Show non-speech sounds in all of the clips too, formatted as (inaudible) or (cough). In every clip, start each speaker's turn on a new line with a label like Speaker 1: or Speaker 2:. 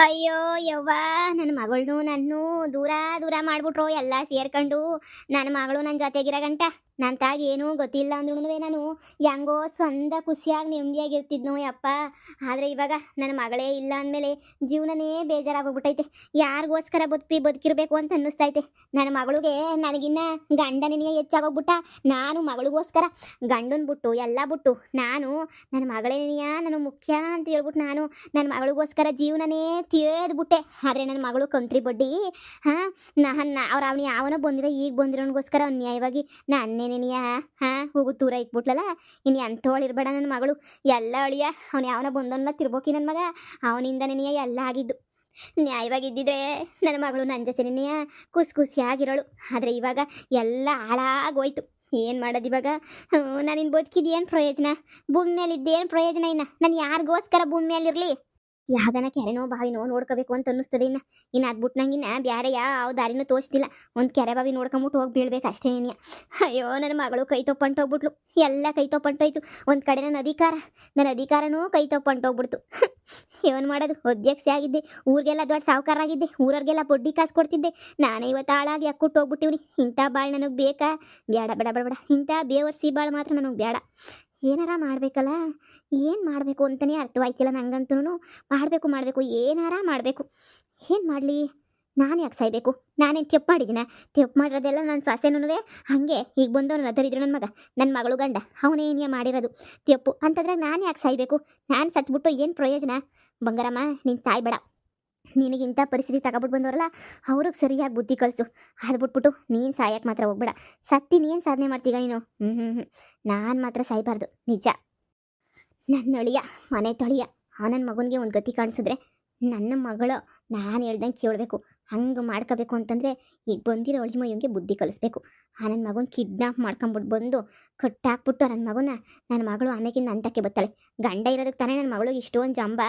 Speaker 1: ಅಯ್ಯೋ ಯವ್ವ ನನ್ನ ಮಗಳನು ನನ್ನೂ ದೂರ ದೂರ ಮಾಡ್ಬಿಟ್ರು, ಎಲ್ಲ ಸೇರ್ಕೊಂಡು. ನನ್ನ ಮಗಳು ನನ್ನ ಜೊತೆಗಿರೋ ಗಂಟ. ನನ್ನ ತಾಗ ಏನೂ ಗೊತ್ತಿಲ್ಲ ಅಂದ್ರೂ ನಾನು ಹೆಂಗೋ ಸ್ವಂತ ಖುಷಿಯಾಗಿ ನೆಮ್ಮದಿಯಾಗಿರ್ತಿದ್ನೋ ಯಪ್ಪ. ಆದರೆ ಇವಾಗ ನನ್ನ ಮಗಳೇ ಇಲ್ಲ ಅಂದಮೇಲೆ ಜೀವನನೇ ಬೇಜಾರಾಗೋಗ್ಬಿಟ್ಟೈತೆ. ಯಾರಿಗೋಸ್ಕರ ಬದುಕಿ ಬದುಕಿರಬೇಕು ಅಂತ ಅನ್ನಿಸ್ತೈತೆ ನನ್ನ ಮಗಳಿಗೆ ನನಗಿನ್ನ ಗಂಡನೇ ಹೆಚ್ಚಾಗೋಗ್ಬಿಟ್ಟ. ನಾನು ಮಗಳಿಗೋಸ್ಕರ ಗಂಡನ ಬಿಟ್ಟು, ಎಲ್ಲ ಬಿಟ್ಟು, ನಾನು ನನ್ನ ಮಗಳೇನೆಯ, ನಾನು ಮುಖ್ಯ ಅಂತ ಹೇಳ್ಬಿಟ್ಟು ನಾನು ನನ್ನ ಮಗಳಿಗೋಸ್ಕರ ಜೀವನನೇ ಬಿಟ್ಟೆ ಆದರೆ ನನ್ನ ಮಗಳು ಕಂತ್ರಿ ಬಡ್ಡಿ, ಹಾಂ ನಾನು ಅವ್ರು ಅವನು ಯಾವನೋ ಬಂದಿರೋ, ಈಗ ಬಂದಿರೋನಿಗೋಸ್ಕರ ಅನ್ಯಾಯವಾಗಿ ನನ್ನೇನೇನಿಯ ಹಾ ಹೋಗು ದೂರ ಇಕ್ಬಿಟ್ಲಲ್ಲ ಇನ್ನು ಎಂಥೋಳು ಇರಬೇಡ ನನ್ನ ಮಗಳು. ಎಲ್ಲ ಅಳಿಯ. ಅವ್ನ ಯಾವನ ಬಂದನ್ನ ತಿರ್ಬೋಕಿ ನನ್ನ ಮಗ? ಅವನಿಂದ ನಿನಿಯ ಎಲ್ಲ ಆಗಿದ್ದು. ನ್ಯಾಯವಾಗಿದ್ದಿದ್ರೆ ನನ್ನ ಮಗಳು ನನ್ನ ಜೊತೆನೆಯ ಖುಷಿ ಖುಷಿಯಾಗಿರೋಳು. ಆದರೆ ಇವಾಗ ಎಲ್ಲ ಹಾಳಾಗೋಯ್ತು. ಏನು ಮಾಡೋದು ಇವಾಗ? ಬದುಕಿದ್ದು ಏನು ಪ್ರಯೋಜನ? ಭೂಮಿ ಮೇಲೆ ಇದ್ದೇನು ಪ್ರಯೋಜನ ಇನ್ನು? ನಾನು ಯಾರಿಗೋಸ್ಕರ ಭೂಮಿ ಮೇಲಿರಲಿ ಯಾವ್ದನ ಕೆರೆನೋ ಬಾವಿನೋ ನೋಡ್ಕೋಬೇಕು ಅಂತ ಅನ್ನಿಸ್ತದೆ ಇನ್ನು. ಇನ್ನು ಅದ್ಬಿಟ್ಟು ನಂಗಿನ್ನ ಬೇರೆ ಯಾವ ದಾರಿನೂ ತೋಚ್ತಿಲ್ಲ. ಒಂದು ಕೆರೆ ಬಾವಿ ನೋಡ್ಕೊಂಬಿಟ್ಟು ಹೋಗಿ ಬೀಳ್ಬೇಕು ಅಷ್ಟೇ ಅಯ್ಯೋ ನನ್ನ ಮಗಳು ಕೈ ತೊಪ್ಪಂಟೋಗ್ಬಿಟ್ಲು ಎಲ್ಲ ಕೈ ತೊಪ್ಪಂಟೋಯ್ತು ಒಂದು ಕಡೆ ನನ್ನ ಅಧಿಕಾರ ನನ್ನ ಅಧಿಕಾರನೂ ಕೈ ತೊಪ್ಪಂಟೋಗ್ಬಿಡ್ತು ಏನು ಮಾಡೋದು? ಅಧ್ಯಕ್ಷ ಆಗಿದ್ದೆ. ಊರಿಗೆಲ್ಲ ದೊಡ್ಡ ಸಾವುಕಾರ ಆಗಿದ್ದೆ. ಊರವ್ರಿಗೆಲ್ಲ ಬಡ್ಡಿ ಕಾಸು ಕೊಡ್ತಿದ್ದೆ. ನಾನೇ ಇವತ್ತು ಹಾಳಾಗಿ ಅಕ್ಕುಟ್ಟು ಹೋಗ್ಬಿಟ್ಟಿವ್ರಿ ಇಂಥ ಬಾಳು ನನಗೆ ಬೇಕಾ? ಬೇಡ ಬೇಡ ಬೇಡ ಬೇಡ ಇಂಥ ಬೇವರ್ಸಿ ಬಾಳು ಮಾತ್ರ ನನಗೆ ಬೇಡ ಏನಾರ ಮಾಡಬೇಕಲ್ಲ? ಏನು ಮಾಡಬೇಕು ಅಂತಲೇ ಅರ್ಥವಾಯ್ತಿಲ್ಲ ನನಗಂತೂ ಮಾಡಬೇಕು ಮಾಡಬೇಕು, ಏನಾರ ಮಾಡಬೇಕು. ಏನು ಮಾಡಲಿ? ನಾನು ಯಾಕೆ ಸಾಯ್ಬೇಕು? ನಾನೇನು ತೆಪ್ಪು ಮಾಡಿದ್ದೀನ ತೆಪ್ಪು ಮಾಡಿರೋದೆಲ್ಲ ನನ್ನ ಸೊಸೆನೂ ಹಾಗೆ ಈಗ ಬಂದವನಲ್ಲ ದರಿದ್ರು ನನ್ನ ಮಗ ನನ್ನ ಮಗಳು ಗಂಡ. ಅವನೇನೇ ಮಾಡಿರೋದು? ತೆಪ್ಪು. ಅಂತಂದ್ರೆ ನಾನು ಯಾಕೆ ಸಾಯ್ಬೇಕು? ನಾನು ಸತ್ಬಿಟ್ಟು ಏನು ಪ್ರಯೋಜನ? ಬಂಗಾರಮ್ಮ, ನೀನು ಸಾಯ್ಬೇಡ ನಿನಗಿಂಥ ಪರಿಸ್ಥಿತಿ ತಗೊಬಿಟ್ಟು ಬಂದವರಲ್ಲ, ಅವ್ರಿಗೆ ಸರಿಯಾಗಿ ಬುದ್ಧಿ ಕಲಿಸು. ಅದು ಬಿಟ್ಬಿಟ್ಟು ನೀನು ಸಾಯಕ್ಕೆ ಮಾತ್ರ ಹೋಗ್ಬೇಡ. ಸತ್ತಿ, ನೀನು ಸಾಧನೆ ಮಾಡ್ತೀಗ ನೀನು? ಹ್ಞೂ ಹ್ಞೂ ಹ್ಞೂ ನಾನು ಮಾತ್ರ ಸಾಯ್ಬಾರ್ದು. ನಿಜ. ನನ್ನ ಅಳಿಯ, ಮನೆ ತೊಳಿಯ, ಆ ನನ್ನ ಮಗನಿಗೆ ಒಂದು ಗತಿ ಕಾಣಿಸಿದ್ರೆ ನನ್ನ ಮಗಳು ನಾನು ಹೇಳ್ದಂಗೆ ಕೇಳಬೇಕು. ಹಂಗೆ ಮಾಡ್ಕೋಬೇಕು ಅಂತಂದರೆ ಈಗ ಬಂದಿರೋ ಅಳಿ ಮೈಯಂಗೆ ಬುದ್ಧಿ ಕಲಿಸ್ಬೇಕು. ಆ ನನ್ನ ಮಗನ ಕಿಡ್ನಾಪ್ ಮಾಡ್ಕೊಂಬಿಟ್ಟು ಬಂದು ಕಟ್ಟಾಕ್ಬಿಟ್ಟು ನನ್ನ ಮಗನ ನನ್ನ ಮಗಳು ಆಮೇಲೆ ಅಂತಕ್ಕೆ ಬತ್ತಾಳೆ ಗಂಡ ಇರೋದಕ್ಕೆ ತಾನೇ ನನ್ನ ಮಗಳಿಗೆ ಇಷ್ಟೊಂದು ಜಂಬ.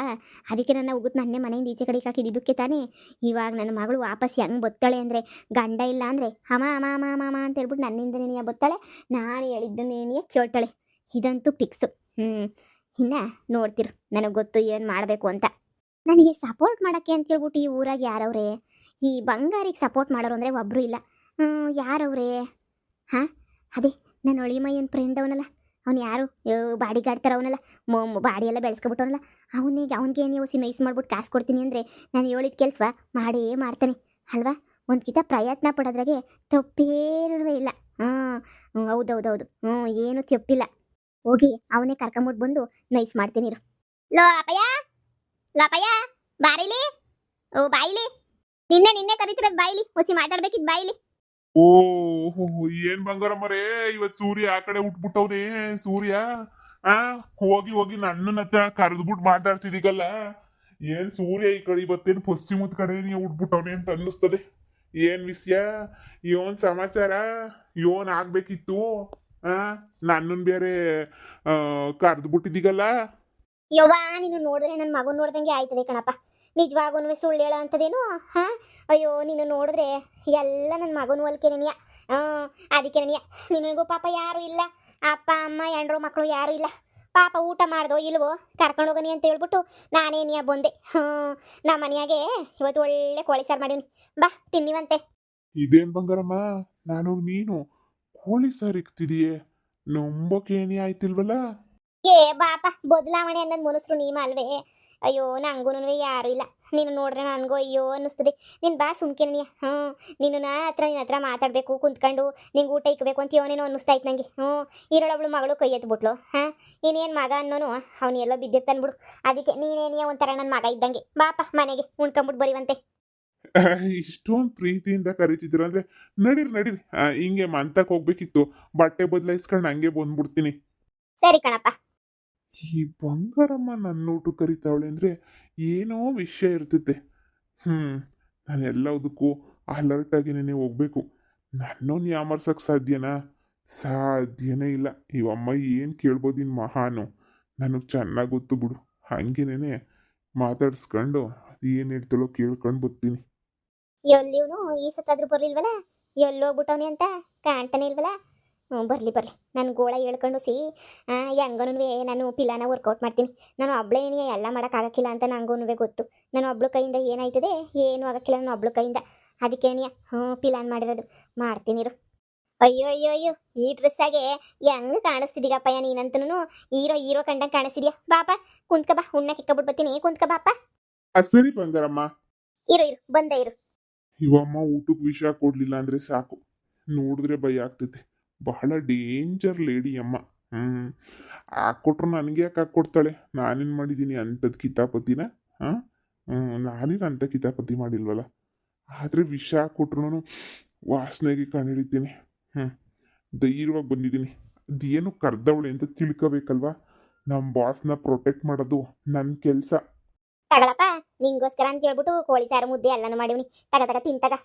Speaker 1: ಅದಕ್ಕೆ ನನ್ನ ಉಗುತ್ ನನ್ನೇ ಮನೆಯಿಂದ ಈಚೆ ಕಡೆಗೆ ಹಾಕಿದ್ದಕ್ಕೆ ತಾನೇ ಇವಾಗ ನನ್ನ ಮಗಳು ವಾಪಸ್ ಹೆಂಗೆ ಬತ್ತಾಳೆ ಅಂದರೆ ಗಂಡ ಇಲ್ಲ ಅಂದರೆ ಅಮ ಅಮ ಅಮ ಅಮ ಅಮ ಅಂತ ಹೇಳ್ಬಿಟ್ಟು ನನ್ನಿಂದ ನೀನಿಯ ಬತ್ತಾಳೆ ನಾನು ಹೇಳಿದ್ದನ್ನೇನಿಯ ಕೇಳ್ತಾಳೆ. ಇದಂತೂ ಫಿಕ್ಸು ಹ್ಞೂ ಇನ್ನು ನೋಡ್ತಿರು. ನನಗೆ ಗೊತ್ತು ಏನು ಮಾಡಬೇಕು ಅಂತ. ನನಗೆ ಸಪೋರ್ಟ್ ಮಾಡೋಕ್ಕೆ ಅಂತ ಹೇಳ್ಬಿಟ್ಟು ಈ ಊರಾಗ ಯಾರವ್ರೆ? ಈ ಬಂಗಾರಿಗೆ ಸಪೋರ್ಟ್ ಮಾಡೋರು ಅಂದರೆ ಒಬ್ಬರು ಇಲ್ಲ. ಯಾರು ಯಾರವ್ರೆ? ಹಾಂ? ಅದೇ ನನ್ನ ಒಳಿಮಯ್ಯನ ಫ್ರೆಂಡ್ ಅವನಲ್ಲ. ಅವ್ನು ಯಾರು? ಬಾಡಿ ಗಾರ್ಡ್ ಥರ ಅವನಲ್ಲ. ಮೊ ಬಾಡಿ ಎಲ್ಲ ಬೆಳೆಸ್ಕೊಬಿಟ್ಟವನಲ್ಲ. ಅವನಿಗೆ ಅವನಿಗೆ ನೀವು ಸಿ ನೈಸ್ ಮಾಡ್ಬಿಟ್ಟು ಕಾಸು ಕೊಡ್ತೀನಿ ಅಂದರೆ ನಾನು ಹೇಳಿದ ಕೆಲಸ ಮಾಡೇ ಮಾಡ್ತಾನೆ. ಅಲ್ವಾ? ಒಂದು ಕಿತ ಪ್ರಯತ್ನ ಪಡೋದ್ರಾಗೆ ತಪ್ಪೇನೂ ಇಲ್ಲ. ಹಾಂ ಹೌದು ಹ್ಞೂ ಏನು ತಪ್ಪಿಲ್ಲ. ಹೋಗಿ ಅವನೇ ಕರ್ಕೊಂಬಿಟ್ಟು ಬಂದು ನೈಸ್ ಮಾಡ್ತೀನಿ ಲೋ, ಅಪ್ಪಯ್ಯ? ಲೋ, ಅಪ್ಪಯ್ಯ? ಬಾರಿಲಿ? ಓ, ಬಾಯಿಲಿ? ನಿನ್ನೆ ನಿನ್ನೆ ಕರಿತಿರೋದ್ ಬಾಯಿಲಿ ಹೊಸಿ ಮಾತಾಡ್ಬೇಕಿದ್ ಬಾಯಿಲಿ.
Speaker 2: ಓ ಏನ್ ಬಂಗಾರಮ್ಮರೇ ಇವತ್ ಸೂರ್ಯ ಆ ಕಡೆ ಉಟ್ಬಿಟ್ಟವ್ನೆ ಸೂರ್ಯ. ಆ ಹೋಗಿ ಹೋಗಿ ನನ್ನನ್ನತ್ತ ಕರೆದ್ಬಿಟ್ಟು ಮಾತಾಡ್ತಿದೀಗಲ್ಲ. ಏನ್ ಸೂರ್ಯ ಈ ಕಡೆ ಇವತ್ತೇನ್ ಪಶ್ಚಿಮದ ಕಡೆ ನೀವು ಉಟ್ಬಿಟ್ಟವ್ನೆ ಅಂತ ಅನ್ನಿಸ್ತದೆ. ಏನ್ ವಿಷಯ? ಇವನ್ ಸಮಾಚಾರ? ಇವನ್ ಆಗ್ಬೇಕಿತ್ತು? ಆ ನನ್ನನ್ ಬೇರೆ ಕರೆದ್ಬಿಟ್ಟಿದೀಗಲ್ಲ.
Speaker 1: ಯವ್ವ ನೀನು ನೋಡಿದ್ರೆ ನನ್ನ ಮಗನ್ ನೋಡ್ದಂಗೆ ಆಯ್ತದೆ ಕಣಪ್ಪ. ನಿಜವಾಗೂ ಸುಳ್ಳು ಹೇಳೋ ಅಂಥದ್ದೇನು ಹಾ? ಅಯ್ಯೋ ನೀನು ನೋಡಿದ್ರೆ ಎಲ್ಲ ನನ್ನ ಮಗನ ಹೊಲ್ಕೆನೆಯ ಹಾಂ ಅದಕ್ಕೆ ನೆನೆಯ ನಿನಗೂ ಪಾಪ ಯಾರು ಇಲ್ಲ. ಅಪ್ಪ ಅಮ್ಮ ಎಂಡ್ರು ಮಕ್ಕಳು ಯಾರು ಇಲ್ಲ. ಪಾಪ ಊಟ ಮಾಡ್ದೋ ಇಲ್ವೋ? ಕರ್ಕೊಂಡು ಹೋಗನಿ ಅಂತ ಹೇಳ್ಬಿಟ್ಟು ನಾನೇನಿಯ ಬಂದೆ. ಹ್ಞೂ ನಮ್ಮ ಮನೆಯಾಗೆ ಇವತ್ತು ಒಳ್ಳೆ ಕೋಳಿ ಸಾರು ಮಾಡೀನಿ. ಬಾ ತಿನ್ನಿವಂತೆ.
Speaker 2: ಇದೇನ್ ಬಂಗಾರಮ್ಮ? ನಾನು ನೀನು ಕೋಳಿ ಸಾರು ಇಕ್ತಿದೀಯೇ. ಏನೇ ಆಯ್ತಿಲ್ವಲ್ಲ?
Speaker 1: ಏ ಬಾಪ ಬದಲಾವಣೆ ಅನ್ನೋದು ಮನುಷ್ಯರು ನೀಮ ಅಲ್ವೇ ಅಯ್ಯೋ ನಂಗೂ ಯಾರು ಇಲ್ಲ. ನೀನು ನೋಡ್ರೆ ನನಗೂ ಅಯ್ಯೋ ಅನ್ನಿಸ್ತದೆ. ನೀನು ಬಾ ಸುಮ್ಕೆ ಸುಮ್ಕಿನಿಯ ಹ್ಞೂ ನೀನು ನಾ ಹತ್ರ ನಿನ್ನ ಹತ್ರ ಮಾತಾಡಬೇಕು ಕುಂತ್ಕೊಂಡು ನಿಂಗೆ ಊಟ ಇಕ್ಬೇಕು ಅಂತ ಅನ್ನಿಸ್ತಾ ಅನ್ನಿಸ್ತಾಯ್ತು ನನಗೆ ಹ್ಞೂ ಇರೋಳವಳು ಮಗಳು ಕೈ ಎತ್ಬಿಟ್ಲು ಹಾಂ ಇನ್ನೇನು ಮಗ ಅನ್ನೋನು ಅವನು ಎಲ್ಲೋ ಬಿದ್ದಿರ್ತಾನ್ಬಿಡು ಅದಕ್ಕೆ ನೀನೇನಿಯ ಒಂಥರ ನನ್ನ ಮಗ ಇದ್ದಂಗೆ. ಬಾಪ ಮನೆಗೆ ಉಣ್ಕೊಂಬಿಟ್ಟು ಬರೀವಂತೆ.
Speaker 2: ಇಷ್ಟೊಂದು ಪ್ರೀತಿಯಿಂದ ಕರಿತಿದ್ರು ಅಂದ್ರೆ ನಡೀರಿ ನಡೀರಿ. ಹಿಂಗೆ ಮಂತಕ್ಕೆ ಹೋಗ್ಬೇಕಿತ್ತು. ಬಟ್ಟೆ ಬದಲಾಯಿಸ್ಕೊಂಡು ಹಂಗೆ ಬಂದ್ಬಿಡ್ತೀನಿ.
Speaker 1: ಸರಿ ಕಣಪ್ಪ.
Speaker 2: ಈ ಬಂಗಾರಮ್ಮ ನನ್ನ ನೋಟು ಕರಿತಾವಳೆ ಅಂದರೆ ಏನೋ ವಿಷಯ ಇರ್ತೈತೆ. ಹ್ಮ್, ನಾನು ಎಲ್ಲದಕ್ಕೂ ಅಲರ್ಟ್ ಆಗಿನೇ ಹೋಗ್ಬೇಕು. ನನ್ನೊಂದು ಯಾಮರ್ಸಕ್ ಸಾಧ್ಯನಾ? ಸಾಧ್ಯನೇ ಇಲ್ಲ. ಇವಮ್ಮ ಏನು ಕೇಳ್ಬೋದಿನ ಮಹಾನು. ನನಗೆ ಚೆನ್ನಾಗಿ ಗೊತ್ತು ಬಿಡು. ಹಂಗೇನೆ ಮಾತಾಡ್ಸ್ಕೊಂಡು ಏನು ಹೇಳ್ತಾಳೋ ಕೇಳ್ಕೊಂಡು ಬರ್ತೀನಿ.
Speaker 1: ಎಲ್ಲಿವನು ಈ ಸತ್ತಾದ್ರೂ ಬರಲಿಲ್ವಲ್ಲ? ಎಲ್ಲೋಗ್ಬಿಟ್ಟವನಿ ಅಂತ? ಕಾಣ್ತಾನೆ ಇಲ್ವಲ್ಲ? ಹ್ಞೂ ಬರಲಿ ಬರಲಿ. ನಾನು ಗೋಳ ಹೇಳ್ಕೊಂಡು ಸಿ. ಹೆಂಗನೂ ನಾನು ಪಿಲಾನ ವರ್ಕೌಟ್ ಮಾಡ್ತೀನಿ. ನಾನು ಒಬ್ಳೇ ಎಲ್ಲ ಮಾಡೋಕ್ಕಾಗಕ್ಕಿಲ್ಲ ಅಂತ ನಂಗೂ ಗೊತ್ತು. ನಾನು ಒಬ್ಳು ಕೈಯಿಂದ ಏನಾಯ್ತದೆ? ಏನೂ ಆಗೋಕ್ಕಿಲ್ಲ ನಾನು ಒಬ್ಳು ಕೈಯಿಂದ. ಅದಕ್ಕೆ ನೀ ಹ್ಞೂ ಪಿಲಾನ್ ಮಾಡಿರೋದು. ಮಾಡ್ತೀನಿರು ಅಯ್ಯೋ ಅಯ್ಯೋ ಅಯ್ಯೋ ಈ ಡ್ರೆಸ್ಸಾಗೆ ಹೆಂಗೆ ಕಾಣಿಸ್ತಿದ್ದೀಗಪ್ಪ ನೀನಂತನೂ ಹೀರೋ ಹೀರೋ ಕಂಡಂಗೆ ಕಾಣಿಸ್ತಿದ್ಯಾ? ಬಾಪ ಕುಂತ್ಕ ಬಾ ಹುಣ್ಣ ಕಿಕ್ಕಬಿಟ್ಟು ಬರ್ತೀನಿ. ಕುಂತ್ಕ ಬಾಪ.
Speaker 2: ಸರಿ ಬಂಗಾರಮ್ಮ.
Speaker 1: ಇರು ಇರು ಬಂದ ಇರು.
Speaker 2: ಇವಮ್ಮ ಊಟಕ್ಕೆ ವಿಷ ಕೊಡ್ಲಿಲ್ಲ ಅಂದ್ರೆ ಸಾಕು. ನೋಡಿದ್ರೆ ಭಯ ಆಗ್ತೈತೆ. ಬಹಳ ಡೇಂಜರ್ ಲೇಡಿ ಅಮ್ಮ. ಹ್ಞೂ ಹಾಕ್ಕೊಟ್ರು ನನಗೆ ಯಾಕೆ ಹಾಕ್ಕೊಡ್ತಾಳೆ ನಾನೇನು ಮಾಡಿದ್ದೀನಿ ಅಂಥದ್ದು ಕಿತಾಪತಿನ? ಹಾಂ? ಹ್ಞೂ ನಾನೇನು ಅಂಥ ಕಿತಾಪತಿ ಮಾಡಿಲ್ವಲ್ಲ? ಆದರೆ ವಿಷ ಹಾಕ್ಕೊಟ್ರು ವಾಸನೆಗೆ ಕಂಡಿಡಿತೀನಿ ಹ್ಞೂ ಧೈರ್ಯವಾಗಿ ಬಂದಿದ್ದೀನಿ. ಅದೇನು ಕರ್ದವಳೆ ಅಂತ ತಿಳ್ಕೋಬೇಕಲ್ವಾ? ನಮ್ಮ ಬಾಸ್ನ ಪ್ರೊಟೆಕ್ಟ್ ಮಾಡೋದು ನನ್ನ ಕೆಲಸ.
Speaker 1: ತಗಳಪ್ಪ, ನಿಂಗೋಸ್ಕರ ಅಂತ ಹೇಳ್ಬಿಟ್ಟು ಕೋಳಿ ಸಾರು ಮುದ್ದೆ ಎಲ್ಲಾನು ಮಾಡಿವ್ನಿ. ತಗ ತಗ ತಿಂತಗ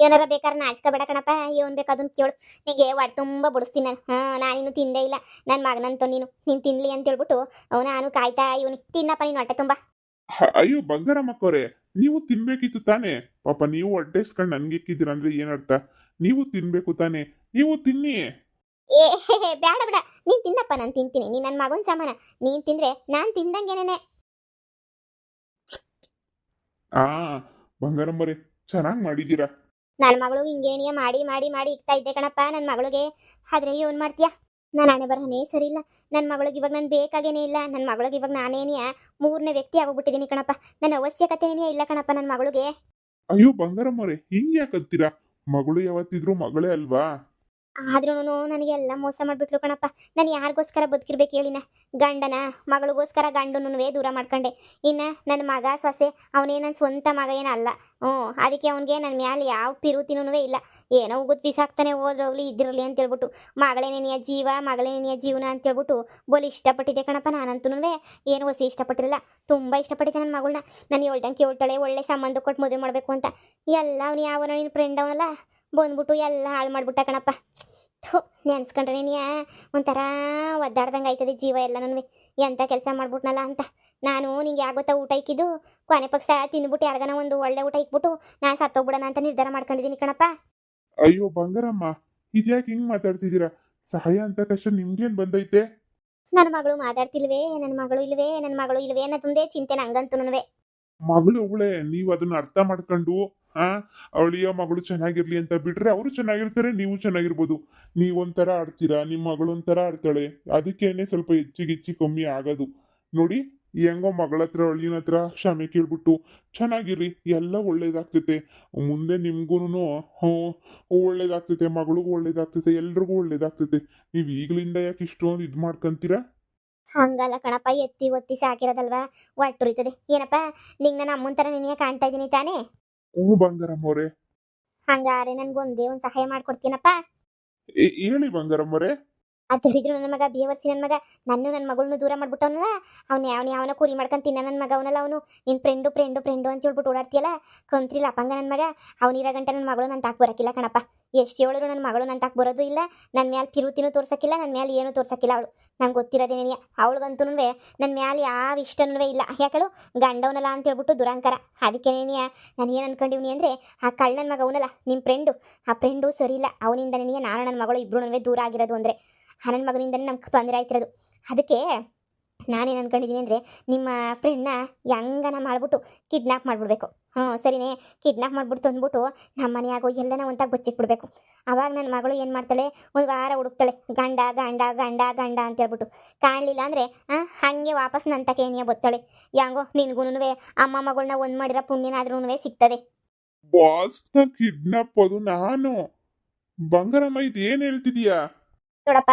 Speaker 1: ಏನಾರ ಬೇಕಾದ್ರೆ ನಾಚ್ಕೋಬೇಡ ಕಣಪ್ಪ ಏನ್ ಬೇಕು ಅದನ್ನ ಕೇಳು. ನಿಂಗೆ ಹೊಟ್ಟೆ ತುಂಬಾ ಬಡಿಸ್ತೀನಿ ನಾನು. ಹಾ ನಾನಿನ್ನು ತಿಂದೇ ಇಲ್ಲ. ನನ್ನ ಮಗನಂತ ನೀನು ನೀನ್ ತಿನ್ಲಿ ಅಂತ ಹೇಳ್ಬಿಟ್ಟು ನಾನು ಕಾಯ್ತಾ ಇವನಿ ತಿನ್ನಪ್ಪ ನೀನು ಹೊಟ್ಟೆ ತುಂಬಾ.
Speaker 2: ಅಯ್ಯೋ ಬಂಗಾರಮ್ಮಕ್ಕವ್ರೆ ನೀವು ತಿನ್ಬೇಕಿತ್ತು ತಾನೆ. ಪಾಪ ನೀವು ಹೊಟ್ಟೆಸ್ಕೊಂಡು ನನ್ಗೆ ಇಕ್ಕಿದ್ದೀರ ಅಂದ್ರೆ ಏನರ್ಥ? ನೀವು ತಿನ್ಬೇಕು ತಾನೇ. ನೀವು ತಿನ್ನಿ.
Speaker 1: ಏ ಹೇ, ಹೇ, ಬೇಡ ಬೇಡ ನೀನ್ ತಿನ್ನಪ್ಪ ನಾನು ತಿಂತೀನಿ. ನೀನ್ ನನ್ನ ಮಗನ ಸಮಾನ. ನೀನ್ ತಿಂದ್ರೆ ನಾನು ತಿಂದಂಗೆನೇನೆ
Speaker 2: ಆ ಬಂಗಾರಮ್ಮರೇ ಚೆನ್ನಾಗಿ ಮಾಡಿದ್ದೀರಾ?
Speaker 1: ನನ್ನ ಮಗಳು ಹಿಂಗೇನಿಯ ಮಾಡಿ ಮಾಡಿ ಮಾಡಿ ಇಕ್ತಾ ಇದ್ದೆ ಕಣಪ್ಪ ನನ್ನ ಮಗಳಿಗೆ. ಆದ್ರೆ ಏನು ಮಾಡ್ತೀಯಾ? ನಾನು ಹಣೆ ಬರಹನೇ ಸರಿ ಇಲ್ಲ ನನ್ನ ಮಗಳಿಗೆ ಇವಾಗ ನಾನು ಬೇಕಾಗೇನೇ ಇಲ್ಲ. ನನ್ನ ಮಗಳಿಗೆ ಇವಾಗ ನಾನೇನಿಯ? ಮೂರನೇ ವ್ಯಕ್ತಿ ಆಗೋಗ್ಬಿಟ್ಟಿದ್ದೀನಿ ಕಣಪ್ಪ. ನನ್ನ ಅವಶ್ಯಕತೆನೇ ಇಲ್ಲ ಕಣಪ್ಪ ನನ್ನ ಮಗಳಿಗೆ.
Speaker 2: ಅಯ್ಯೋ ಬಂಗಾರಮ್ಮರೇ ಹಿಂಗ್ಯಾಕತ್ತೀರಾ ಮಗಳು ಯಾವತ್ತಿದ್ರು ಮಗಳೇ ಅಲ್ವಾ?
Speaker 1: ಆದ್ರೂ ನನಗೆ ಎಲ್ಲ ಮೋಸ ಮಾಡ್ಬಿಟ್ಲು ಕಣಪ್ಪ. ನಾನು ಯಾರಿಗೋಸ್ಕರ ಬದುಕಿರ್ಬೇಕು ಹೇಳಿನ? ಗಂಡನ, ಮಗಳಿಗೋಸ್ಕರ ಗಂಡನೂ ದೂರ ಮಾಡ್ಕೊಂಡೆ. ಇನ್ನು ನನ್ನ ಮಗ ಸೊಸೆ, ಅವನೇ ನನ್ನ ಸ್ವಂತ ಮಗ ಏನಲ್ಲ. ಹ್ಞೂ ಅದಕ್ಕೆ ಅವನಿಗೆ ನನ್ನ ಮ್ಯಾಲೆ ಯಾವ ಪಿರುತಿನೂ ಇಲ್ಲ. ಏನೋ ಉಗುದ್ ಬಿಸಾಕ್ತಾನೆ ಹೋದ್ರೋಗ್ಲಿ ಇದ್ದಿರಲಿ ಅಂತ ಹೇಳ್ಬಿಟ್ಟು ಮಗಳೇ ನೆನೆಯ ಜೀವ, ಮಗಳೇ ನೆನೆಯ ಜೀವನ ಅಂತ ಹೇಳ್ಬಿಟ್ಟು ಬೋಲಿ ಇಷ್ಟಪಟ್ಟಿದ್ದೆ ಕಣಪ್ಪ ನಾನಂತೂ ಏನು ಹೊಸಿ ಇಷ್ಟಪಟ್ಟಿರಲ್ಲ. ತುಂಬ ಇಷ್ಟಪಟ್ಟಿದ್ದೆ ನನ್ನ ಮಗಳನ್ನ ನಾನು ಹೇಳ್ದಂಗೆ ಕೇಳ್ತಾಳೆ, ಒಳ್ಳೆ ಸಂಬಂಧ ಕೊಟ್ಟು ಮದುವೆ ಮಾಡಬೇಕು ಅಂತ. ಎಲ್ಲ ಅವನು ಯಾವನೋ ನಿನ್ನ ಫ್ರೆಂಡ್ ಅವನಲ್ಲ. ಬಂದ್ಬಿಟ್ಟು ಎಲ್ಲ ಹಾಳು ಮಾಡ್ಬಿಟ್ಟ ಕಣಪ್ಪ. ಥು ನೆನ್ಸ್ಕೊಂಡ್ರೆ ನೀ ಒಂಥರ ಒದ್ದಾಡ್ದಂಗೆ ಆಯ್ತದೆ ಜೀವ ಎಲ್ಲ ನನಗೆ ಎಂಥ ಕೆಲಸ ಮಾಡ್ಬಿಟ್ನಲ್ಲ ಅಂತ. ನಾನು ನಿಂಗೆ ಯಾಗೊತ್ತಾ ಊಟ ಇಕ್ಕಿದ್ದು? ಕೊನೆ ಪಕ್ಷ ತಿಂದ್ಬಿಟ್ಟು ಯಾರ್ಗನ ಒಂದು ಒಳ್ಳೆ ಊಟ ಇಕ್ಬಿಟ್ಟು ನಾನು ಸತ್ತೋಗ್ಬಿಡೋಣ ಅಂತ ನಿರ್ಧಾರ ಮಾಡ್ಕೊಂಡಿದ್ದೀನಿ ಕಣಪ್ಪ.
Speaker 2: ಅಯ್ಯೋ ಬಂಗಾರಮ್ಮ ಇದ್ಯಾಕೆ ಹಿಂಗೆ ಮಾತಾಡ್ತಿದ್ದೀರಾ? ಸಹಾಯ ಅಂತ ಕಷ್ಟ ನಿಮ್ಗೇನು ಬಂದೈತೆ?
Speaker 1: ನನ್ನ ಮಗಳು ಮಾತಾಡ್ತಿಲ್ವೇ? ನನ್ನ ಮಗಳು ಇಲ್ವೇ? ನನ್ನ ಮಗಳು ಇಲ್ವೇ ಅನ್ನೋದೊಂದೇ ಚಿಂತೆ ನಂಗಂತೂ
Speaker 2: ಮಗಳು ಅವಳೆ ನೀವು ಅದನ್ನ ಅರ್ಥ ಮಾಡ್ಕೊಂಡು ಆ? ಅವಳಿಯ ಮಗಳು ಚೆನ್ನಾಗಿರ್ಲಿ ಅಂತ ಬಿಟ್ರೆ ಅವರು ಚೆನ್ನಾಗಿರ್ತಾರೆ, ನೀವು ಚೆನ್ನಾಗಿರ್ಬೋದು. ನೀವೊಂಥರ ಆಡ್ತೀರಾ? ನಿಮ್ಮ ಮಗಳು ಒಂಥರ ಆಡ್ತಾಳೆ. ಅದಕ್ಕೇನೆ ಸ್ವಲ್ಪ ಹೆಚ್ಚಿಗಿಚ್ಚಿ ಕಮ್ಮಿ ಆಗೋದು. ನೋಡಿ, ಹೆಂಗೋ ಮಗಳ ಹತ್ರ, ಅಳಿಯನ ಹತ್ರ ಕ್ಷಮೆ ಕೇಳ್ಬಿಟ್ಟು ಚೆನ್ನಾಗಿರ್ರಿ ಎಲ್ಲ ಒಳ್ಳೇದಾಗ್ತೈತೆ. ಮುಂದೆ ನಿಮ್ಗೂನು ಒಳ್ಳೇದಾಗ್ತೈತೆ. ಮಗಳಿಗೂ ಒಳ್ಳೇದಾಗ್ತೈತೆ. ಎಲ್ರಿಗೂ ಒಳ್ಳೇದಾಗ್ತೈತೆ. ನೀವು ಈಗಲಿಂದ ಯಾಕೆ ಇಷ್ಟೊಂದು ಇದು ಮಾಡ್ಕೊಂತೀರಾ?
Speaker 1: ಹಂಗಲ್ಲ ಕಣಪ್ಪ, ಎತ್ತಿ ಒತ್ತಿ ಸಾಕಿರೋದಲ್ವಾ? ಒಟ್ಟುರಿತದೆ ಏನಪ್ಪ, ನಿಂಗೆ ನನ್ನ ಅಮ್ಮನ ಥರ ನಿನಗೆ ಕಾಣ್ತಾ ಇದ್ದೀನಿ ತಾನೇ?
Speaker 2: ಹ್ಞೂ ಬಂಗಾರಮ್ಮವ್ರೆ
Speaker 1: ಹಂಗಾರೆ ನನ್ಗೊಂದೇ ಒಂದ್ ಸಹಾಯ ಮಾಡ್ಕೊಡ್ತೀನಪ್ಪ.
Speaker 2: ಹೇಳಿ ಬಂಗಾರಮ್ಮರೇ
Speaker 1: ಹಿಡಿದ್ರು ನನ್ನ ಮಗ, ಬೇವರ್ಸಿ ನನ್ನ ಮಗ, ನನ್ನ ನನ್ನ ಮಗಳನ್ನೂ ದೂರ ಮಾಡ್ಬಿಟ್ಟವನಲ್ಲ, ಅವ್ನು ಯಾವನ ಯಾವನ ಕೂಲಿ ಮಾಡ್ಕೊಂಡು ತಿನ್ನ ನನ್ನ ಮಗ ಅವನಲ್ಲ ಅವನು. ನಿನ್ನ ಫ್ರೆಂಡು ಫ್ರೆಂಡು ಫ್ರೆಂಡು ಅಂತ ಹೇಳ್ಬಿಟ್ಟು ಓಡಾಡ್ತೀಯಲ್ಲ ಕೊಂತ್ರಿಲ್ಲ ಅಪ್ಪಂಗ ನನ್ನ ಮಗ ಅವನಿರೋ ಗಂಟೆ ನನ್ನ ಮಗಳು ನನ್ನ ತಾಕ್ ಬರೋಕ್ಕಿಲ್ಲ ಕಣಪ್ಪ. ಎಷ್ಟು ಹೇಳಿದ್ರು ನನ್ನ ಮಗಳು ನನ್ನ ತಾಕ್ ಬರೋದು ಇಲ್ಲ ನನ್ನ ಮ್ಯಾಲೆ ಪಿರುತಿನೂ ತೋರ್ಸೋಕ್ಕಿಲ್ಲ ನನ್ನ ಮ್ಯಾಲೆ ಏನೂ ತೋರ್ಸೋಕ್ಕಿಲ್ಲ ಅವಳು. ನಂಗೆ ಗೊತ್ತಿರೋದೇನೇ ಅವಳಿಗಂತೂ ನನ್ನ ಮ್ಯಾಲೆ ಯಾವ ಇಷ್ಟನೂ ಇಲ್ಲ. ಯಾಕಳು ಗಂಡವನಲ್ಲ ಅಂತ ಹೇಳ್ಬಿಟ್ಟು ದುರಂಕಾರ. ಅದಕ್ಕೇನೇನಿಯ ನಾನು ಏನು ಅನ್ಕೊಂಡಿವ್ನಿ ಅಂದರೆ, ಆ ಕಳ್ಳ ನನ್ನ ಮಗ ಅವನಲ್ಲ ನಿಮ್ಮ ಫ್ರೆಂಡು ಆ ಫ್ರೆಂಡು ಸರಿ ಇಲ್ಲ ಅವನಿಂದನೇ ನಾನು ನನ್ನ ಮಗಳು ಇಬ್ಬರು ದೂರ ಆಗಿರೋದು ಅಂದರೆ. ಆ ನನ್ನ ಮಗನಿಂದನೇ ನಮ್ಗೆ ತೊಂದರೆ ಆಯ್ತಿರೋದು. ಅದಕ್ಕೆ ನಾನೇನು ಅನ್ಕೊಂಡಿದ್ದೀನಿ ಅಂದರೆ ನಿಮ್ಮ ಫ್ರೆಂಡ್ನ ಹೆಂಗನ ಮಾಡಿಬಿಟ್ಟು ಕಿಡ್ನಾಪ್ ಮಾಡಿಬಿಡ್ಬೇಕು. ಹ್ಞೂ, ಸರಿನೇ. ಕಿಡ್ನಾಪ್ ಮಾಡಿಬಿಟ್ಟು ತಂದ್ಬಿಟ್ಟು ನಮ್ಮ ಮನೆಯಾಗೋ ಎಲ್ಲನ ಒಂತಾಗ ಬಚ್ಚಿಟ್ಬಿಡ್ಬೇಕು. ಅವಾಗ ನನ್ನ ಮಗಳು ಏನು ಮಾಡ್ತಾಳೆ? ಒಂದು ವಾರ ಹುಡುಕ್ತಾಳೆ. ಗಂಡ ಗಂಡ ಗಂಡ ಗಂಡ ಅಂತ ಹೇಳ್ಬಿಟ್ಟು. ಕಾಣಲಿಲ್ಲ ಅಂದರೆ ಹಾಗೆ ವಾಪಸ್ ನನ್ನ ತಕ್ಕ ಏನಿಯ ಬತ್ತಾಳೆ. ಹೆಂಗೋ ನಿನ್ಗೂ ಅಮ್ಮ ಮಗಳನ್ನ ಒಂದು ಮಾಡಿರೋ ಪುಣ್ಯನಾದ್ರೂ ಸಿಗ್ತದೆ.
Speaker 2: ಬಾಸ್ನ ಕಿಡ್ನಾಪ್ ಅದು ನಾನು. ಬಂಗಾರಮ್ಮ ಇದು ಏನು ಹೇಳ್ತಿದೀಯಾ?
Speaker 1: ನೋಡಪ್ಪ,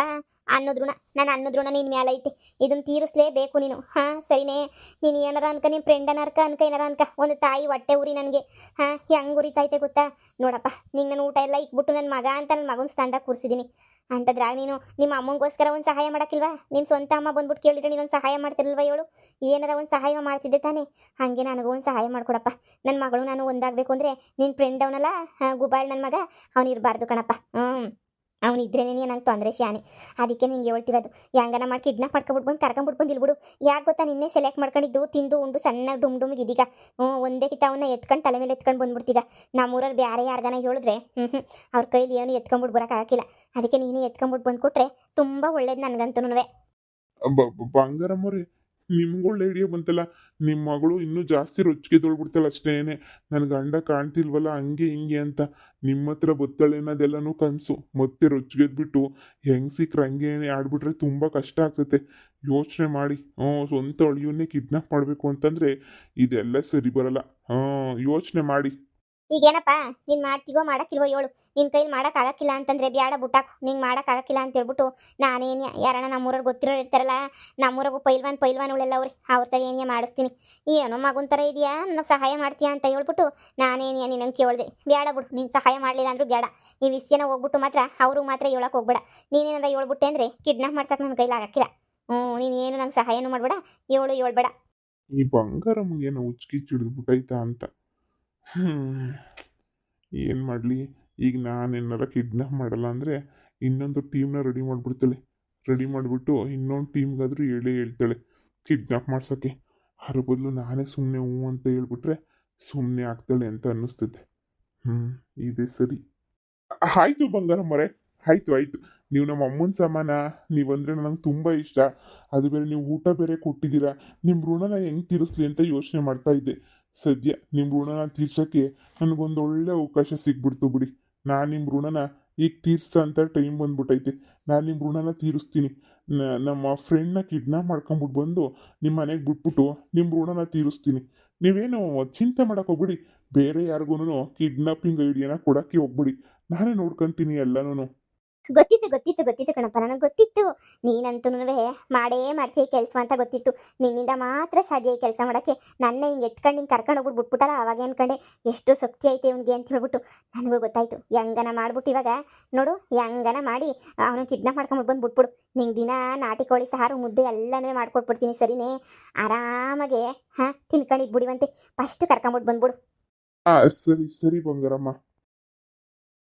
Speaker 1: ಅನ್ನೋದ್ರುಣ ನಾನು ಅನ್ನೋದ್ರುಣ ನಿನ್ನ ಮ್ಯಾಲ ಐತಿ. ಇದನ್ನ ತೀರಿಸ್ಲೇಬೇಕು ನೀನು. ಹಾಂ, ಸರಿನೇ. ನೀನು ಏನಾರ ಅನ್ಕ ನಿಮ್ಮ ಫ್ರೆಂಡ್ ಅನ್ಕ ಅನ್ಕ ಏನಾರ ಅನ್ಕ. ಒಂದು ತಾಯಿ ಹೊಟ್ಟೆ ಉರಿ ನನಗೆ. ಹಾಂ, ಹೆಂಗೆ ಉರಿತೈತೆ ಗೊತ್ತಾ? ನೋಡಪ್ಪ, ನಿಂಗೆ ನಾನು ಊಟ ಎಲ್ಲ ಇಕ್ಬಿಟ್ಟು ನನ್ನ ಮಗ ಅಂತ ನನ್ನ ಮಗನ ಸ್ಥಾನದಾಗ ಕೂರಿಸಿದ್ದೀನಿ ಅಂತದ್ರಾಗ ನೀನು ನಿಮ್ಮ ಅಮ್ಮಂಗೋಸ್ಕರ ಒಂದು ಸಹಾಯ ಮಾಡೋಕ್ಕಿಲ್ವಾ? ನಿಮ್ಮ ಸ್ವಂತ ಅಮ್ಮ ಬಂದ್ಬಿಟ್ಟು ಕೇಳಿದ್ರೆ ನೀನೊಂದು ಸಹಾಯ ಮಾಡ್ತಿರಲ್ವ ಇವಳು? ಏನಾರ ಒಂದು ಸಹಾಯ ಮಾಡ್ತಿದ್ದೆ ತಾನೇ. ಹಾಗೆ ನನಗೂ ಒಂದು ಸಹಾಯ ಮಾಡ್ಕೊಡಪ್ಪ. ನನ್ನ ಮಗಳು ನಾನು ಒಂದಾಗಬೇಕು ಅಂದರೆ ನಿನ್ನ ಫ್ರೆಂಡ್ ಅವನಲ್ಲ ಗುಬಾಳ್ ನನ್ನ ಮಗ ಅವನಿರಬಾರ್ದು ಕಣಪ್ಪ. ಹ್ಞೂ ಅವನಿದ್ರೇನೆ ನಂಗೆ ತೊಂದರೆ ಶಾನೆ ಅದಕ್ಕೆ ನಿಂಗೆ ಹೇಳ್ತಿರೋದು ಹೆಂಗನ ಮಾಡಿ ಕಿಡ್ನಾಪ್ ಮಾಡ್ಕೊಂಬಿಟ್ಟು ಬಂದು ಕರ್ಕೊಂಬಿಟ್ಟು ಬಂದು ಇಲ್ಬಿಡು ಯಾಕೆ ಗೊತ್ತಾ ನಿನ್ನೆ ಸೆಲೆಕ್ಟ್ ಮಾಡ್ಕೊಂಡಿದ್ದು, ತಿಂದು ಉಂಡು ಸಣ್ಣ ಡುಮ್ ಡುಮ್ಗೆ ಇದೀಗ. ಹ್ಞೂ, ಒಂದೇ ಕಿತ್ತ ಅವನ್ನ ಎತ್ಕೊಂಡು ತಲೆ ಮೇಲೆ ಎತ್ಕೊಂಡು ಬಂದ್ಬಿಡ್ತೀಗ. ನಮ್ಮೂರಲ್ಲಿ ಬೇರೆ ಯಾರ್ಗಾನ ಹೇಳಿದ್ರೆ ಹ್ಞೂ ಹ್ಞೂ ಅವ್ರ ಕೈಲಿ ಏನು ಎತ್ಕೊಂಬಿಟ್ಟು ಬರೋಕ್ಕಾಗಿಲ್ಲ ಅದಕ್ಕೆ ನೀನೇ ಎತ್ಕೊಂಬಿಟ್ಟು ಬಂದು ಕೊಟ್ರೆ ತುಂಬ ಒಳ್ಳೇದು ನನಗಂತೂ
Speaker 2: ಬಂಗಾರಮ್ಮರೇ ನಿಮ್ಗೊಳ್ಳೆ ಐಡಿಯಾ ಬಂತಲ್ಲ ನಿಮ್ಮ ಮಗಳು ಇನ್ನೂ ಜಾಸ್ತಿ ರೊಚ್ಚಿಗೆ ತೊಳ್ಬಿಡ್ತಾಳೆ ಅಷ್ಟೇನೆ. ನನ್ನ ಗಂಡ ಕಾಣ್ತಿಲ್ವಲ್ಲ, ಹಂಗೆ ಹಿಂಗೆ ಅಂತ. ನಿಮ್ಮ ಹತ್ರ ಬತ್ತಾಳೆ ಅನ್ನೋದೆಲ್ಲನೂ ಕನಸು. ಮತ್ತೆ ರೊಚ್ಚಿಗೆದ್ಬಿಟ್ಟು ಹೆಂಗ್ ಸಿಕ್ಕರೆ ಹಂಗೆ ಆಡ್ಬಿಟ್ರೆ ತುಂಬ ಕಷ್ಟ ಆಗ್ತತೆ. ಯೋಚನೆ ಮಾಡಿ, ಹ್ಞೂ, ಸ್ವಂತ ಅಳಿಯನ್ನೇ ಕಿಡ್ನಾಪ್ ಮಾಡಬೇಕು ಅಂತಂದರೆ ಇದೆಲ್ಲ ಸರಿ ಬರಲ್ಲ. ಹಾಂ ಯೋಚನೆ ಮಾಡಿ.
Speaker 1: ಈಗೇನಪ್ಪ, ನೀನು ಮಾಡ್ತೀವೋ ಮಾಡಕ್ಕಿಲ್ವೋ ಹೇಳು. ನಿನ್ನ ಕೈಲಿ ಮಾಡೋಕ್ಕಾಗಕ್ಕಿಲ್ಲ ಅಂತಂದ್ರೆ ಬ್ಯಾಡ ಬುಟ್ಟಾಕ್. ನಿಂಗ್ ಮಾಡಕ್ ಆಗಕ್ಕಿಲ್ಲ ಅಂತ ಹೇಳ್ಬಿಟ್ಟು ನಾನೇನು ಯಾರಣ್ಣ ನಮ್ಮೂರಲ್ಲಿ ಗೊತ್ತಿರೋರು ಇರ್ತಾರಲ್ಲ ನಮ್ಮೂರಾಗು ಪೈಲ್ವಾನ್ ಪೈಲ್ವಾನ್ಗಳೆಲ್ಲ ಅವ್ರಿ ಅವ್ರ ತಗ ಏನೇ ಮಾಡಿಸ್ತೀನಿ. ಏನೋ ಮಗುಂತರ ಇದೆಯಾ ನನಗೆ ಸಹಾಯ ಮಾಡ್ತೀಯಾ ಅಂತ ಹೇಳ್ಬಿಟ್ಟು ನಾನೇನು ನಿನ್ನಂಗೆ ಕೇಳ್ದೆ. ಬೇಡ ಬಿಡು, ನೀನ್ ಸಹಾಯ ಮಾಡಲಿಲ್ಲ ಅಂದ್ರೂ ಬೇಡ ಈ ವಿಷಯನ ಹೋಗ್ಬಿಟ್ಟು ಮಾತ್ರ, ಅವ್ರಿಗೆ ಮಾತ್ರ ಹೇಳಕ್ ಹೋಗ್ಬೇಡ. ನೀನೇನಾರ ಹೇಳ್ಬಿಟ್ಟೆ ಅಂದ್ರೆ ಕಿಡ್ನಾಪ್ ಮಾಡ್ಸಕ್ಕೆ ನನ್ನ ಕೈಲಿ ಆಗಕ್ಕಿಲ್ಲ. ಹ್ಞೂ, ನೀನು ಏನು ನಂಗೆ ಸಹಾಯನೂ ಮಾಡ್ಬೇಡ, ಹೇಳು ಹೇಳ್ಬೇಡ.
Speaker 2: ಈ ಬಂಗಾರಮ್ಮಗೆ ಏನೋ ಉಚ್ಚಿ ಚಿಡಿದ್ಬಿಟ್ಟೈತಾ ಅಂತ. (laughs) ಏನು ಮಾಡಲಿ? ಈಗ ನಾನೇನಾರ ಕಿಡ್ನಾಪ್ ಮಾಡಲ್ಲ ಅಂದರೆ ಇನ್ನೊಂದು ಟೀಮ್ನ ರೆಡಿ ಮಾಡಿಬಿಡ್ತಾಳೆ. ರೆಡಿ ಮಾಡಿಬಿಟ್ಟು ಇನ್ನೊಂದು ಟೀಮ್ಗಾದರೂ ಹೇಳೇ ಹೇಳ್ತಾಳೆ. ಕಿಡ್ನಾಪ್ ಮಾಡ್ಸೋಕ್ಕೆ. ಅದ್ರ ಬದಲು ನಾನೇ ಸುಮ್ಮನೆ ಹ್ಞೂ ಅಂತ ಹೇಳ್ಬಿಟ್ರೆ ಸುಮ್ಮನೆ ಆಗ್ತಾಳೆ ಅಂತ ಅನ್ನಿಸ್ತದೆ. ಹ್ಞೂ ಇದೇ ಸರಿ. ಆಯಿತು ಬಂಗಾರಮ್ಮರೇ ಆಯಿತು ಆಯಿತು. ನೀವು ನಮ್ಮ ಅಮ್ಮನ ಸಮಾನ? ನೀವಂದರೆ ನನಗೆ ತುಂಬ ಇಷ್ಟ. ಅದು ಬೇರೆ ನೀವು ಊಟ ಬೇರೆ ಕೊಟ್ಟಿದ್ದೀರಾ? ನಿಮ್ಮ ಋಣನ ಹೆಂಗೆ ತೀರಿಸ್ಲಿ ಅಂತ ಯೋಚನೆ ಮಾಡ್ತಾ ಇದ್ದೆ. ಸದ್ಯ ನಿಮ್ಮ ಋಣನ ತೀರ್ಸೋಕ್ಕೆ ನನಗೊಂದು ಒಳ್ಳೆ ಅವಕಾಶ ಸಿಗ್ಬಿಡ್ತು ಬಿಡಿ. ನಾನು ನಿಮ್ಮ ಋಣನ ಈಗ ತೀರ್ಸ ಅಂತ ಟೈಮ್ ಬಂದ್ಬಿಟ್ಟೈತೆ ನಾನು ನಿಮ್ಮ ಋಣನ ತೀರಿಸ್ತೀನಿ. ನಮ್ಮ ಫ್ರೆಂಡ್ನ ಕಿಡ್ನಾಪ್ ಮಾಡ್ಕೊಂಬಿಟ್ಟು ಬಂದು ನಿಮ್ಮ ಮನೆಗೆ ಬಿಟ್ಬಿಟ್ಟು ನಿಮ್ಮ ಋಣನ ತೀರಿಸ್ತೀನಿ. ನೀವೇನು ಚಿಂತೆ ಮಾಡಕ್ಕೆ ಹೋಗ್ಬಿಡಿ. ಬೇರೆ ಯಾರಿಗೂ ಕಿಡ್ನಾಪಿಂಗ್ ಐಡಿಯಾನ ಕೊಡೋಕ್ಕೆ ಹೋಗ್ಬಿಡಿ. ನಾನೇ ನೋಡ್ಕೊಂತೀನಿ ಎಲ್ಲನೂ
Speaker 1: ಗೊತ್ತಿತ್ತು ಗೊತ್ತಿತ್ತು ಗೊತ್ತಿತ್ತು ಕಣಪ್ಪ. ನನಗೆ ಗೊತ್ತಿತ್ತು. ನೀನಂತೂ ಮಾಡೇ ಮಾಡ್ತೀಯ ಕೆಲಸ ಅಂತ ಗೊತ್ತಿತ್ತು. ನಿನ್ನಿಂದ ಮಾತ್ರ ಸಾಧ್ಯ ಕೆಲಸ ಮಾಡೋಕ್ಕೆ. ನನ್ನ ಹಿಂಗೆ ಎತ್ಕೊಂಡು ಹಿಂಗೆ ಕರ್ಕೊಂಡು ಹೋಗ್ಬಿಟ್ಟು ಬಿಟ್ಬಿಟ್ಟಲ್ಲ ಅವಾಗ ಅನ್ಕೊಂಡೆ. ಎಷ್ಟು ಶಕ್ತಿ ಐತೆ ಇವ್ನಿಗೆ ಅಂತ ಹೇಳ್ಬಿಟ್ಟು ನನಗೂ ಗೊತ್ತಾಯಿತು. ಹೆಂಗನ ಮಾಡ್ಬಿಟ್ಟು ಇವಾಗ? ನೋಡು, ಹೆಂಗನ ಮಾಡಿ ಅವನು ಕಿಡ್ನಾಪ್ ಮಾಡ್ಕೊಂಡು ಬಂದು ಬಿಟ್ಬಿಡು. ನಿಂಗೆ ದಿನ ನಾಟಿ ಕೋಳಿ, ಸಾರು, ಮುದ್ದೆ ಎಲ್ಲನೂ ಮಾಡ್ಕೊಟ್ಬಿಡ್ತೀನಿ ಸರಿನೇ? ಆರಾಮಾಗೆ, ಹಾಂ ತಿನ್ಕೊಂಡಿದ್ದು ಬಿಡಿವಂತೆ ಫಸ್ಟ್ ಕರ್ಕೊಂಬಿಟ್ಟು ಬಂದ್ಬಿಡು.
Speaker 2: ಸರಿ ಸರಿ ಬಂಗಾರಮ್ಮ.